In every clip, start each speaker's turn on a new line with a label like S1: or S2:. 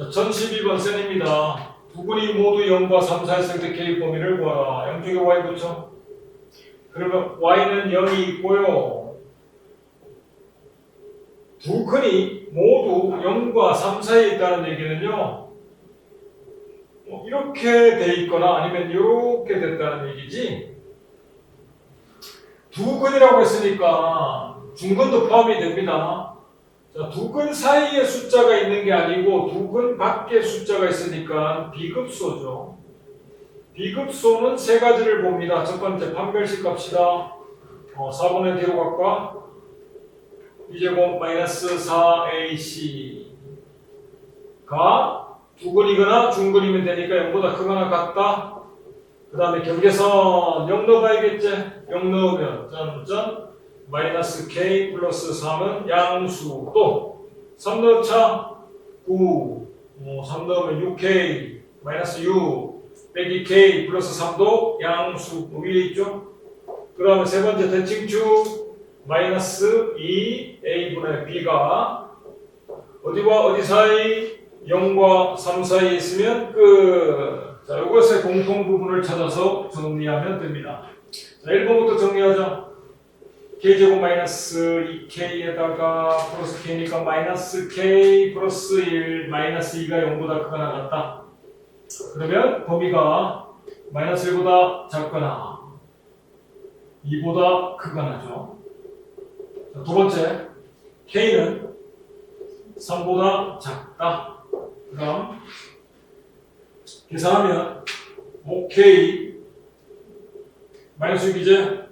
S1: 자, 1012번 쌤입니다. 두 근이 모두 0과 3 사이였을 때 K 범위를 구하라. 0 쪽에 Y 붙여. 그러면 Y는 0이 있고요. 두 근이 모두 0과 3 사이에 있다는 얘기는요. 뭐 이렇게 돼 있거나 아니면 이렇게 됐다는 얘기지. 두 근이라고 했으니까 중근도 포함이 됩니다. 자, 두 근 사이에 숫자가 있는 게 아니고 두 근 밖에 숫자가 있으니까 비급소죠. 비급소는 세 가지를 봅니다. 첫 번째 판별식 갑시다. 어, 4분의 D로 갈까? 이제곱 마이너스 4AC가 두 근이거나 중근이면 되니까 0보다 크거나 같다. 그 다음에 경계선 0 넣어봐야겠지? 0 넣으면 점점 마이너스 k 플러스 3은 양수 또 3 넣자 9 어, 3 넣으면 6k 마이너스 6 빼기 k 플러스 3도 양수 그 위에 있죠? 그 다음에 세 번째 대칭축 마이너스 2a분의 b가 어디와 어디 사이? 0과 3 사이에 있으면 끝. 자, 이것의 공통 부분을 찾아서 정리하면 됩니다. 자, 1번부터 정리하자 k제곱 마이너스 2k에다가 플러스 k니까 마이너스 k 플러스 1 마이너스 2가 0보다 크거나 같다. 그러면 범위가 마이너스 1보다 작거나 2보다 크거나죠. 자, 두 번째 k는 3보다 작다. 그 다음 계산하면 5k 마이너스 6이제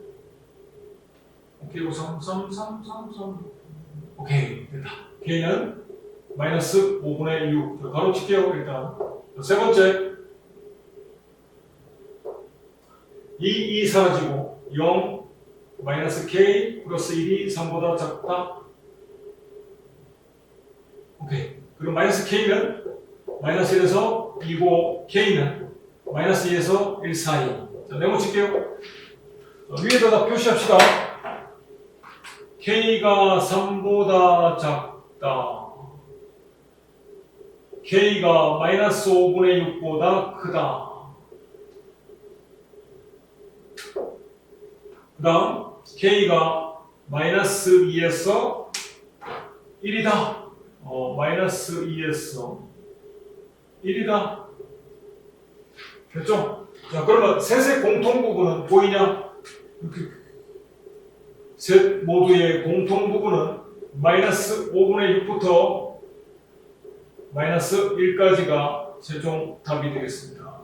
S1: 오케이, 이거 3, 3, 3, 3, 3. 오케이, 됐다. K는 마이너스 5분의 6. 자, 바로 칠게요, 일단. 자, 세 번째. 2, 2 사라지고 0, 마이너스 K 플러스 1이 3보다 작다. 오케이. 그럼 마이너스 K는 마이너스 1에서 2고 K는 마이너스 2에서 1 사이. 자, 네모 칠게요. 자, 위에다가 표시합시다. K가 3보다 작다. K가 마이너스 5분의 6보다 크다. 그 다음 K가 마이너스 2에서 1이다. 어, 마이너스 2에서 1이다. 됐죠? 자, 그러면 셋의 공통 부분은 보이냐? 이렇게 셋 모두의 공통 부분은 마이너스 5분의 6부터 마이너스 1까지가 최종 답이 되겠습니다.